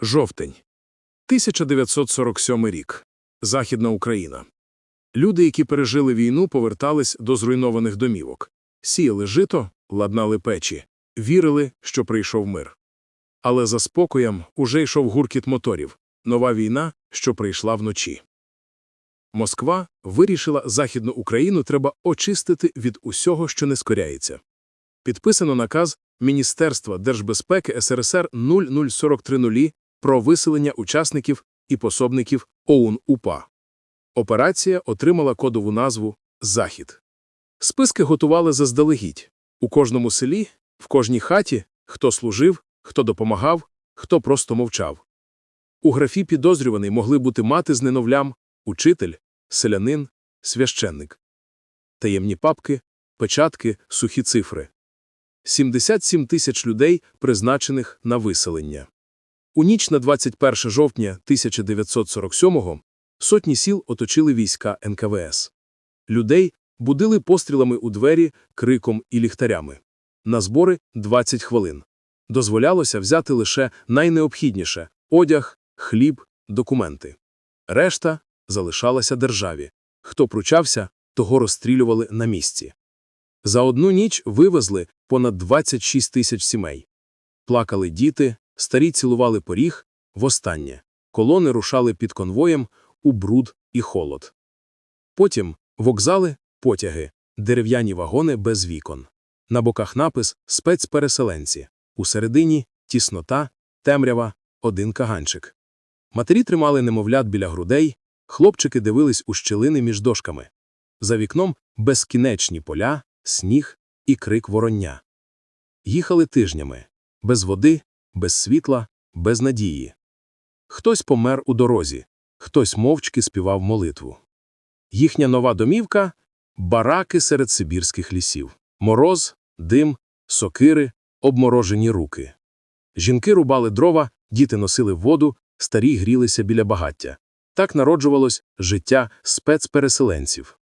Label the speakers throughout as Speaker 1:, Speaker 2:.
Speaker 1: Жовтень. 1947 рік. Західна Україна. Люди, які пережили війну, повертались до зруйнованих домівок. Сіяли жито, ладнали печі. Вірили, що прийшов мир. Але за спокоєм уже йшов гуркіт моторів. Нова війна, що прийшла вночі. Москва вирішила Західну Україну треба очистити від усього, що не скоряється. Підписано наказ Міністерства держбезпеки СРСР 00430 про виселення учасників і пособників ОУН-УПА. Операція отримала кодову назву «Захід». Списки готували заздалегідь. У кожному селі, в кожній хаті, хто служив, хто допомагав, хто просто мовчав. У графі підозрюваний могли бути мати з неновлям, учитель, селянин, священник. Таємні папки, печатки, сухі цифри. 77 тисяч людей, призначених на виселення. У ніч на 21 жовтня 1947-го сотні сіл оточили війська НКВС. Людей будили пострілами у двері, криком і ліхтарями. На збори 20 хвилин. Дозволялося взяти лише найнеобхідніше – одяг, хліб, документи. Решта залишалася державі. Хто пручався, того розстрілювали на місці. За одну ніч вивезли понад 26 тисяч сімей. Плакали діти, старі цілували поріг, востаннє. Колони рушали під конвоєм у бруд і холод. Потім вокзали, потяги, дерев'яні вагони без вікон. На боках напис «Спецпереселенці». Усередині – тіснота, темрява, один каганчик. Матері тримали немовлят біля грудей, хлопчики дивились у щілини між дошками. За вікном безкінечні поля, сніг і крик вороння. Їхали тижнями. Без води, без світла, без надії. Хтось помер у дорозі, хтось мовчки співав молитву. Їхня нова домівка – бараки серед сибірських лісів. Мороз, дим, сокири, обморожені руки. Жінки рубали дрова, діти носили воду, старі грілися біля багаття. Так народжувалось життя спецпереселенців.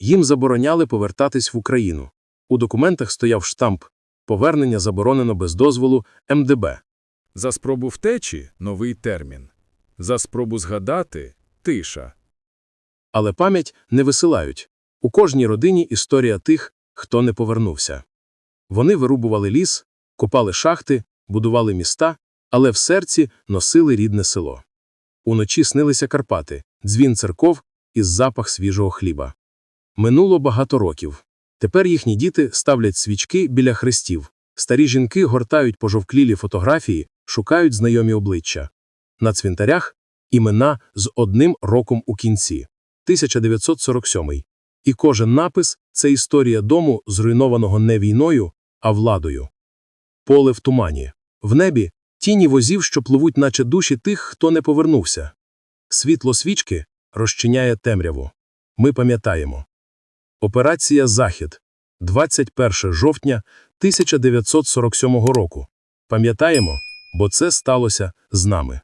Speaker 1: Їм забороняли повертатись в Україну. У документах стояв штамп «Повернення заборонено без дозволу МДБ».
Speaker 2: За спробу втечі – новий термін. За спробу згадати – тиша.
Speaker 1: Але пам'ять не висилають. У кожній родині історія тих, хто не повернувся. Вони вирубували ліс, копали шахти, будували міста, але в серці носили рідне село. Уночі снилися Карпати, дзвін церков і запах свіжого хліба. Минуло багато років. Тепер їхні діти ставлять свічки біля хрестів. Старі жінки гортають пожовклілі фотографії, шукають знайомі обличчя. На цвинтарях імена з одним роком у кінці. 1947. І кожен напис – це історія дому, зруйнованого не війною, а владою. Поле в тумані. В небі – тіні возів, що пливуть наче душі тих, хто не повернувся. Світло свічки розчиняє темряву. Ми пам'ятаємо. Операція «Захід» 21 жовтня 1947 року. Пам'ятаємо, бо це сталося з нами.